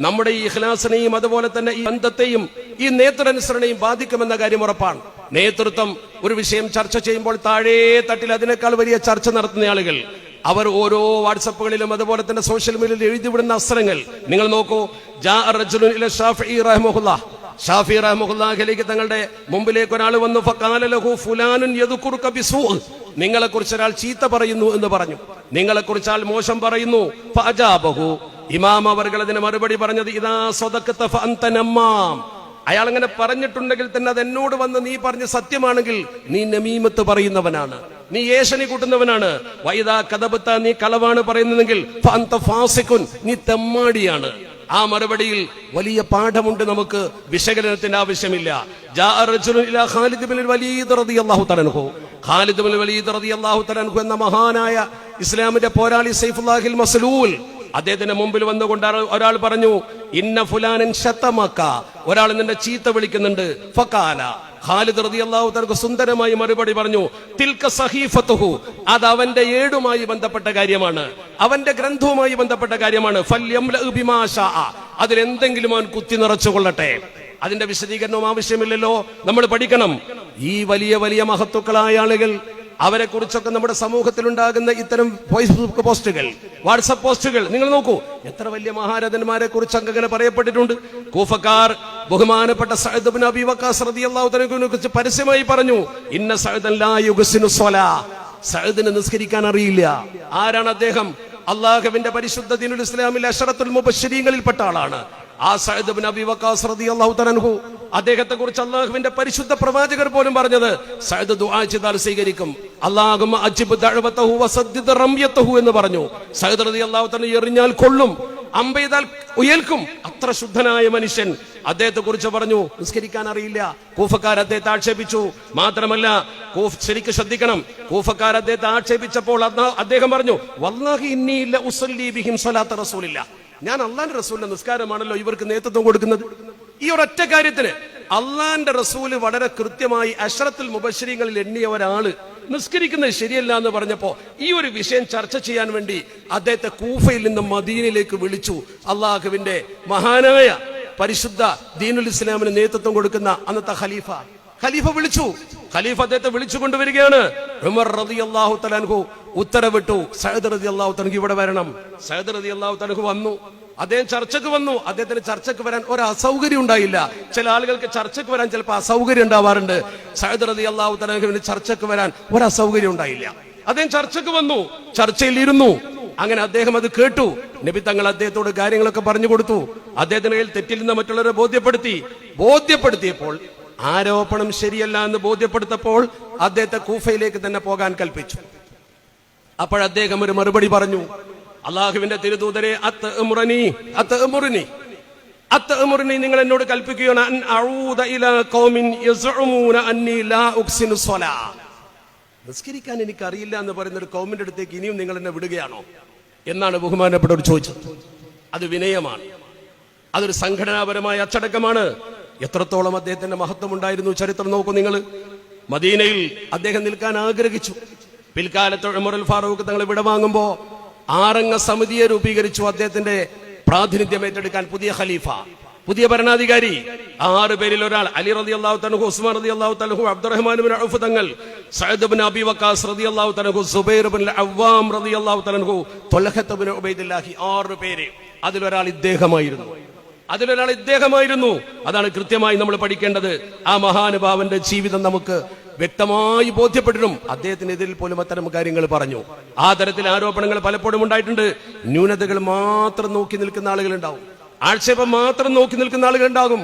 നമ്മുടെ ഈ ഇഖ്ലാസിനെയും അതുപോലെ തന്നെ ഈ ബന്ധത്തെയും ഈ നേതൃനുസരണയും ബാധിക്കുമെന്ന കാര്യം ഉറപ്പാണ്. നേതൃത്വം ഒരു വിഷയം ചർച്ച ചെയ്യുമ്പോൾ താഴേ തട്ടിൽ അതിനേക്കാൾ വലിയ ചർച്ച നടത്തുന്ന ആളുകൾ. അവർ ഓരോ വാട്സപ്പുകളിലും അതുപോലെ തന്നെ സോഷ്യൽ മീഡിയയിൽ എഴുതിവിടുന്ന അസ്ത്രങ്ങൾ നിങ്ങൾ നോക്കൂ ഷാഫി റഹ്മുല്ലാഹിലേക്ക് തങ്ങളുടെ മുമ്പിലേക്ക് ഒരാൾ വന്നു ഫഖാല ലഹു ഫുലാനുൻ നിങ്ങളെ കുറിച്ച് ഒരാൾ ചീത്ത പറയുന്നു എന്ന് പറഞ്ഞു. നിങ്ങളെ കുറിച്ച് ആൾ മോശം പറയുന്നു. ഫഅജാബഹു ഇമാം അവർകൾ അതിന് മറുപടി പറഞ്ഞത് ഇതാ സ്വതക്കത്തമ്മാം അയാൾ അങ്ങനെ പറഞ്ഞിട്ടുണ്ടെങ്കിൽ തന്നെ അത് എന്നോട് വന്ന് നീ പറഞ്ഞ സത്യമാണെങ്കിൽ നീ നമീമത്ത് പറയുന്നവനാണ്. നീ ഏശനി കൂട്ടുന്നവനാണ്. വൈദാ കഥപത്ത നീ കളവാണ് പറയുന്നതെങ്കിൽ നീ തെമ്മാടിയാണ്. ആ മറുപടിയിൽ വലിയ പാഠമുണ്ട് നമുക്ക് വിശകലനത്തിന്റെ ആവശ്യമില്ല. എന്ന മഹാനായ ഇസ്ലാമിന്റെ പോരാളി സൈഫുല്ലാഹിൽ മസ്ലൂൽ അദ്ദേഹത്തിന്റെ മുമ്പിൽ വന്നുകൊണ്ട് ഒരാൾ- പറഞ്ഞു ഇന്ന ഫുലാനൻ ശതമക്ക. ഒരാൾ നിന്റെ ചീത്ത വിളിക്കുന്നുണ്ട്. ഫക്കാല ഖാലിദ് റളിയല്ലാഹു സുന്ദരമായി മറുപടി പറഞ്ഞു തിൽക സഹീഫത്തുഹു. അത് അവന്റെ ഏടുമായി ബന്ധപ്പെട്ട കാര്യമാണ്. അവന്റെ ഗ്രന്ഥവുമായി ബന്ധപ്പെട്ട കാര്യമാണ്. ഫല്യംലഉ ബിമാ അതിൽ എന്തെങ്കിലും അവൻ കുത്തി നിറച്ചു കൊള്ളട്ടെ. അതിന്റെ വിശദീകരണവും ആവശ്യമില്ലല്ലോ. നമ്മൾ പഠിക്കണം. ഈ വലിയ വലിയ മഹത്തുക്കളായ ആളുകൾ അവരെ കുറിച്ചൊക്കെ നമ്മുടെ സമൂഹത്തിൽ ഉണ്ടാകുന്ന ഇത്തരം ഫേസ്ബുക്ക് പോസ്റ്റുകൾ വാട്സപ്പ് പോസ്റ്റുകൾ നിങ്ങൾ നോക്കൂ. എത്ര വലിയ മഹാരഥന്മാരെ കുറിച്ച് അങ്ങനെ പറയപ്പെട്ടിട്ടുണ്ട്. കൂഫക്കാർ ബഹുമാനപ്പെട്ട വക്കാസ് കുറിച്ച് പരസ്യമായി പറഞ്ഞു ഇന്ന സ്വലാ. സഅദിന് നിസ്കരിക്കാൻ അറിയില്ല. ആരാണ് അദ്ദേഹം? അള്ളാഹുവിന്റെ പരിശുദ്ധ ദിനുൽ ഇസ്ലാമിലെ അഷറത്തുൽ മുബശ്ശരീങ്ങളിൽപ്പെട്ട ആളാണ്. ആ ഇബ്നു അബി വക്കാസ് തആല അൻഹു. അദ്ദേഹത്തെ കുറിച്ച് അള്ളാഹുവിന്റെ പരിശുദ്ധ പ്രവാചകർ പോലും പറഞ്ഞത് സ്വീകരിക്കും. അള്ളാഹു അജിബ് ദഅവതഹു റംയതഹു എന്ന് പറഞ്ഞു. സഅദ് റളിയല്ലാഹു എറിഞ്ഞാൽ കൊള്ളും അമ്പെയ്താൽ ഉയൽക്കും. അത്ര ശുദ്ധനായ മനുഷ്യൻ അദ്ദേഹത്തെ കുറിച്ച് പറഞ്ഞു. നിസ്കരിക്കാൻ അറിയില്ല. കൂഫക്കാർ അദ്ദേഹത്തെ ആക്ഷേപിച്ചു. മാത്രമല്ല കൂഫ് ശരിക്ക് ശ്രദ്ധിക്കണം. കൂഫക്കാർ അദ്ദേഹത്തെ ആക്ഷേപിച്ചപ്പോൾ അദ്ദേഹം പറഞ്ഞു വല്ലാഹി ഇന്നിയില്ല ഉസല്ലി ബിഹിം റസൂലില്ല. ഞാൻ അള്ളാന്റെ റസൂലിന്റെ നിസ്കാരമാണല്ലോ ഇവർക്ക് നേതൃത്വം കൊടുക്കുന്നത്. ഈ ഒരൊറ്റ കാര്യത്തിന് അള്ളാന്റെ റസൂൽ വളരെ കൃത്യമായി അഷറത്തുൽ മുബശ്രീങ്ങളിൽ എണ്ണിയ ഒരാൾ നിസ്കരിക്കുന്നത് ശരിയല്ല എന്ന് പറഞ്ഞപ്പോ ഈ ഒരു വിഷയം ചർച്ച ചെയ്യാൻ വേണ്ടി അദ്ദേഹത്തെ കൂഫയിൽ നിന്നും മദീനയിലേക്ക് വിളിച്ചു. അള്ളാഹുവിന്റെ മഹാനായ പരിശുദ്ധ ദീനുൽ ഇസ്ലാമിന് നേതൃത്വം കൊടുക്കുന്ന അന്നത്തെ ഖലീഫ. ഖലീഫ വിളിച്ചു. ഖലീഫ അദ്ദേഹത്തെ വിളിച്ചു കൊണ്ടുവരികയാണ്. ഉമർ റളിയല്ലാഹു തലാൻഹു ഉത്തരവിട്ടു. സഅദ് റളിയല്ലാഹു തആല ഇവിടെ വരണം. സഹദ് റതി അള്ളാഹു തആല വന്നു. അദ്ദേഹം ചർച്ചക്ക് വന്നു. അദ്ദേഹത്തിന് ചർച്ചക്ക് വരാൻ ഒരു അസൗകര്യം ഉണ്ടായില്ല. ചില ആളുകൾക്ക് ചർച്ചക്ക് വരാൻ ചിലപ്പോൾ അസൗകര്യം ഉണ്ടാവാറുണ്ട്. സഹദർ അലി അള്ളാഹു തലഹുവിന് ചർച്ചക്ക് വരാൻ ഒരു അസൗകര്യം ഉണ്ടായില്ല. അദ്ദേഹം ചർച്ചക്ക് വന്നു. ചർച്ചയിൽ ഇരുന്നു. അങ്ങനെ അദ്ദേഹം അത് കേട്ടു. നബി തങ്ങൾ അദ്ദേഹത്തോട് കാര്യങ്ങളൊക്കെ പറഞ്ഞു കൊടുത്തു. അദ്ദേഹത്തിന് കയ്യിൽ തെറ്റില്ലെന്ന് മറ്റുള്ളവരെ ബോധ്യപ്പെടുത്തി. ബോധ്യപ്പെടുത്തിയപ്പോൾ ആരോപണം ശരിയല്ല എന്ന് ബോധ്യപ്പെടുത്തപ്പോൾ അദ്ദേഹത്തെ കൂഫയിലേക്ക് തന്നെ പോകാൻ കൽപ്പിച്ചു. അപ്പോൾ അദ്ദേഹം ഒരു മറുപടി പറഞ്ഞു. അള്ളാഹുവിന്റെ തിരുദൂതരെ അത്ത് എമുറനി അത്ത് എമുറിനി അത്ത് എമുറിനി നിങ്ങൾ എന്നോട് കൽപ്പിക്കുകയാണ് നിസ്കരിക്കാൻ എനിക്ക് അറിയില്ല എന്ന് പറയുന്ന ഒരു കോമിന്റെ അടുത്തേക്ക് ഇനിയും നിങ്ങൾ എന്നെ വിടുകയാണോ? എന്നാണ് ബഹുമാനപ്പെട്ടവർ ചോദിച്ചത്. അത് വിനയമാണ്. അതൊരു സംഘടനാപരമായ അച്ചടക്കമാണ്. എത്രത്തോളം അദ്ദേഹത്തിന്റെ മഹത്വം ഉണ്ടായിരുന്നു ചരിത്രം നോക്കൂ നിങ്ങൾ. മദീനയിൽ അദ്ദേഹം നിൽക്കാൻ ആഗ്രഹിച്ചു. പിൽക്കാലത്ത് ഉമറുൽ ഫാറൂഖ് തങ്ങളെ ഇവിടെ വാങ്ങുമ്പോ ആറംഗ സമിതിയെ രൂപീകരിച്ചു അദ്ദേഹത്തിന്റെ പ്രാതിനിധ്യം ഏറ്റെടുക്കാൻ പുതിയ ഖലീഫ പുതിയ ഭരണാധികാരി. ആറ് പേരിൽ ഒരാൾ അലി റതി അള്ളാഹു തനഹു ഉസ്മാൻ റതി അള്ളാഹു തലഹു അബ്ദുറഹ്മാൻ ബിൻ ഔഫ് തങ്ങൾ സഅദ് ബിൻ അബി വക്കാസ് റതി അള്ളാഹു തനഹു സുബൈർ ബിൻ അവ്വാം റതി അള്ളാഹു തനഹു തൊലഹത്ത് ബിൻ ഉബൈദില്ലാഹി ആറ് പേര്. അതിലൊരാൾ ഇദ്ദേഹമായിരുന്നു. അതിലൊരാൾ ഇദ്ദേഹമായിരുന്നു. അതാണ് കൃത്യമായി നമ്മൾ പഠിക്കേണ്ടത്. ആ മഹാനുഭാവന്റെ ജീവിതം നമുക്ക് വ്യക്തമായി ബോധ്യപ്പെട്ടിട്ടും അദ്ദേഹത്തിനെതിരിൽ പോലും അത്തരം കാര്യങ്ങൾ പറഞ്ഞു. ആ തരത്തിൽ ആരോപണങ്ങൾ പലപ്പോഴും ഉണ്ടായിട്ടുണ്ട്. ന്യൂനതകൾ മാത്രം നോക്കി നിൽക്കുന്ന ആളുകൾ ഉണ്ടാവും ആക്ഷേപം മാത്രം നോക്കി നിൽക്കുന്ന ആളുകൾ ഉണ്ടാകും